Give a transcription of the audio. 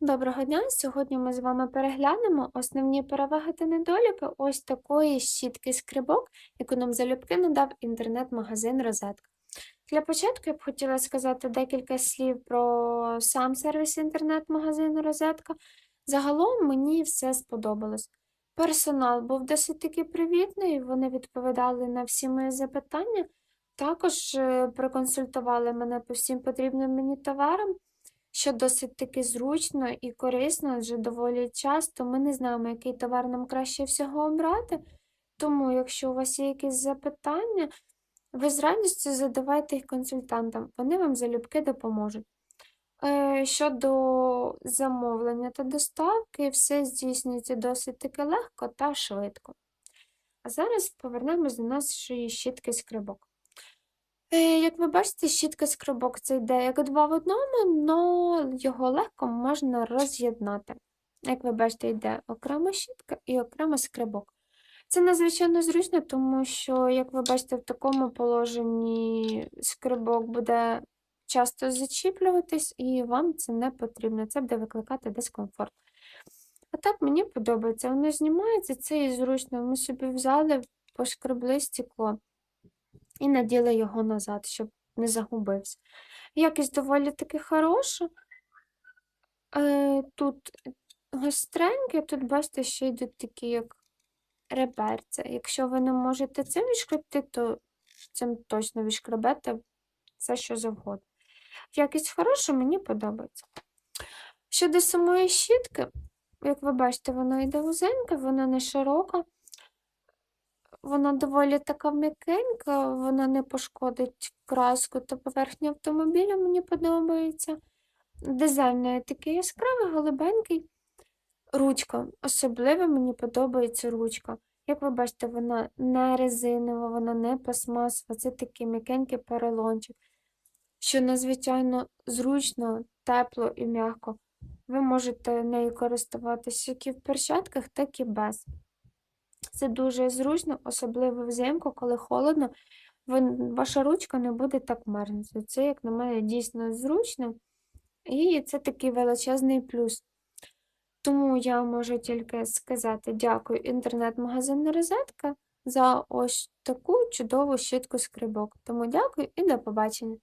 Доброго дня! Сьогодні ми з вами переглянемо основні переваги та недоліки ось такої щітки скрибок, яку нам залюбки надав інтернет-магазин Розетка. Для початку я б хотіла сказати декілька слів про сам сервіс інтернет-магазину Розетка. Загалом мені все сподобалось. Персонал був досить таки привітний, вони відповідали на всі мої запитання, також е, проконсультували мене по всім потрібним мені товарам що досить таки зручно і корисно, адже доволі часто ми не знаємо, який товар нам краще всього обрати. Тому, якщо у вас є якісь запитання, ви з радістю задавайте їх консультантам, вони вам залюбки допоможуть. Е, Щодо замовлення та доставки, все здійснюється досить таки легко та швидко. А зараз повернемось до нашої щітки скрибок. Е, Як ви бачите, щітка скрибок це йде як два в одному, але його легко можна роз'єднати. Як ви бачите, йде окрема щітка і окремо скрибок. Це надзвичайно зручно, тому що, як ви бачите, в такому положенні скрибок буде часто зачіплюватись, і вам це не потрібно, це буде викликати дискомфорт. А так мені подобається, воно знімається, це і зручно. Ми собі взяли, пошкребли стекло і наділи його назад, щоб не загубився. Якість доволі таки хороша. Е, Тут гостреньке, тут, бачите, ще йдуть такі, як реберця. Якщо ви не можете цим відшкребти, то цим точно відшкребете все, що завгодно. Якість хороша, мені подобається. Щодо самої щітки, як ви бачите, вона йде вузенька, вона не широка. Вона доволі така м'якенька, вона не пошкодить краску та поверхню автомобіля, мені подобається. Дизайн такий яскравий, голубенький. Ручка. Особливо мені подобається ручка. Як ви бачите, вона не резинова, вона не пластмасова, це такий м'якенький поролончик, що надзвичайно зручно, тепло і м'яко. Ви можете нею користуватися як і в перчатках, так і без. Це дуже зручно, особливо взимку, коли холодно, ваша ручка не буде так мерзнути. Це, як на мене, дійсно зручно, і це такий величезний плюс. Тому я можу тільки сказати дякую інтернет-магазину Розетка за ось таку чудову щітку скрибок. Тому дякую і до побачення!